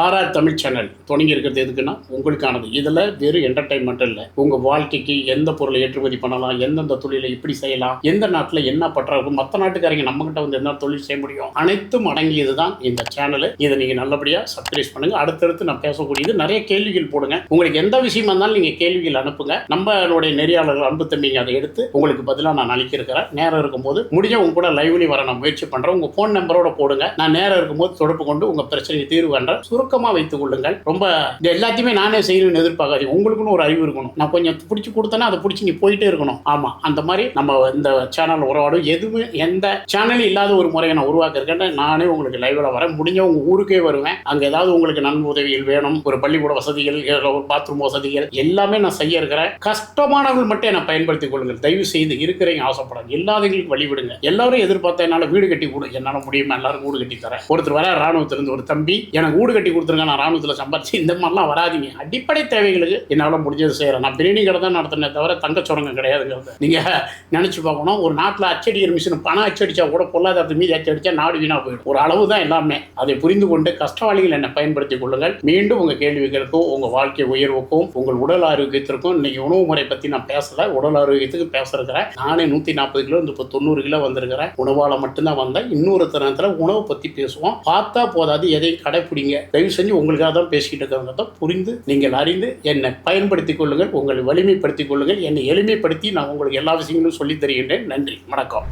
RR Tamil channel தொடங்கி இருக்கிறது எதுக்குன்னா உங்களுக்கானது. இதில் வெறும் என்டர்டைன்மெண்ட் இல்லை. உங்கள் வாழ்க்கைக்கு எந்த பொருளை ஏற்றுமதி பண்ணலாம் எந்தெந்த தொழிலை இப்படி செய்யலாம் எந்த நாட்டில் என்ன பற்றாகும் மற்ற நாட்டுக்காரங்க நம்மகிட்ட வந்து என்ன தொழில் செய்ய முடியும் அனைத்தும் அடங்கியது தான் இந்த சேனலை இதை நீங்கள் நல்லபடியாக சப்ஸ்கிரைப் பண்ணுங்க. அடுத்தடுத்து நான் பேசக்கூடியது நிறைய கேள்விகள் போடுங்க. உங்களுக்கு எந்த விஷயமா இருந்தாலும் நீங்கள் கேள்விகள் அனுப்புங்க. நம்மளுடைய நெறியாளர்கள் அன்பு தம்பிங்க அதை எடுத்து உங்களுக்கு பதிலாக நான் அளிக்கிறேன். நேரம் இருக்கும்போது முடிஞ்ச உங்க கூட லைவ்லி வர நான் முயற்சி பண்ணுறேன் உங்கள் ஃபோன் நம்பரோட போடுங்க. நான் நேரம் இருக்கும்போது தொடர்பு கொண்டு உங்கள் பிரச்சனையை தீர்வு பண்ணுறேன் சுருக்கமாக வைத்துக் கொள்ளுங்கள். ரொம்ப இது எல்லாத்தையுமே நானே செய்யணும்னு எதிர்பார்க்காது உங்களுக்குன்னு ஒரு அறிவு இருக்கணும். நான் கொஞ்சம் பிடிச்சி கொடுத்தேன்னா அதை பிடிச்சி நீ போயிட்டே இருக்கணும். ஆமாம் அந்த மாதிரி நம்ம இந்த சேனல் உறவாடும். எதுவுமே எந்த சேனலும் இல்லாத ஒரு முறையை நான் உருவாக்கிருக்கேன் நானே உங்களுக்கு லைவில் வரேன். முடிஞ்ச உங்கள் ஊருக்கே வருவேன். அங்கே ஏதாவது உங்களுக்கு நன்மை உதவிகள் வேணும். ஒரு பள்ளிக்கூட வசதிகள் ஒரு பாத்ரூம் வசதிகள் எல்லாமே நான் செய்ய இருக்கிறேன். கஷ்டமானவர்கள் மட்டும் என்னை பயன்படுத்திக் கொள்ளுங்கள். தயவு செய்து இருக்கிறீங்க ஆசைப்படாது இல்லாதவங்களுக்கு வழிவிடுங்க எல்லாரும் எதிர்பார்த்த என்னால் வீடு கட்டி கொடு. என்னால் முடியுமா? எல்லாரும் வீடு கட்டி தரேன். ஒருத்தர் வர ராணுவத்திலிருந்து ஒரு தம்பி. எனக்கு வீடு கட்டி கொடுத்துருங்க நான் ராணுவத்தில் சம்பாரிச்சு இந்த மாதிரிலாம் வராதீங்க. அடிப்படை தேவைகளுக்கு என்னால் முடிஞ்சது செய்கிறேன் நான் பிரியாணி கடை தான் நடத்தினே தவிர தங்க சுரங்கம் கிடையாதுங்கிறது. நீங்கள் நினச்சி பார்க்கணும். ஒரு நாட்டில் அச்சடிக்கிற மிஷின் பணம் அச்சடிச்சா கூட பொருளாதாரத்து மீது அச்சடிச்சா நாடு வீணாக போயிடும். ஒரு அளவு தான் எல்லாமே. அதை புரிந்து கொண்டு கஷ்டவாளிகள் என்னை பயன்படுத்திக் கொள்ளுங்கள். மீண்டும் உங்கள் கேள்விகளுக்கும் உங்கள் வாழ்க்கை உயர்வுக்கும் உங்கள் உடல் ஆரோக்கியத்திற்கும் இன்னைக்கு உணவு முறை பற்றி நான் பேசலை. உடல் ஆரோக்கியத்துக்கு பேசுகிறேன் நானே நூற்றி நாற்பது கிலோ இந்த இப்போ தொண்ணூறு கிலோ வந்திருக்கிறேன். உணவால் மட்டும்தான் வந்தேன். இன்னொரு தருணத்தில் உணவை பற்றி பேசுவோம். பார்த்தா போதாது எதையும் கடைப்பிடிங்க. தயவு செஞ்சு உங்களுக்காக தான் பேசிக்கிட்டு இருக்கிறவங்க புரிந்து நீங்கள் அறிந்து என்னை பயன்படுத்திக் கொள்ளுங்கள் உங்களை வலிமைப்படுத்திக் கொள்ளுங்கள் என்னை எளிமைப்படுத்தி நான் உங்களுக்கு எல்லா விஷயங்களும் சொல்லித் தருகின்றேன். நன்றி வணக்கம்.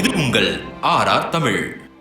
இது உங்கள் ஆர் ஆர் தமிழ்.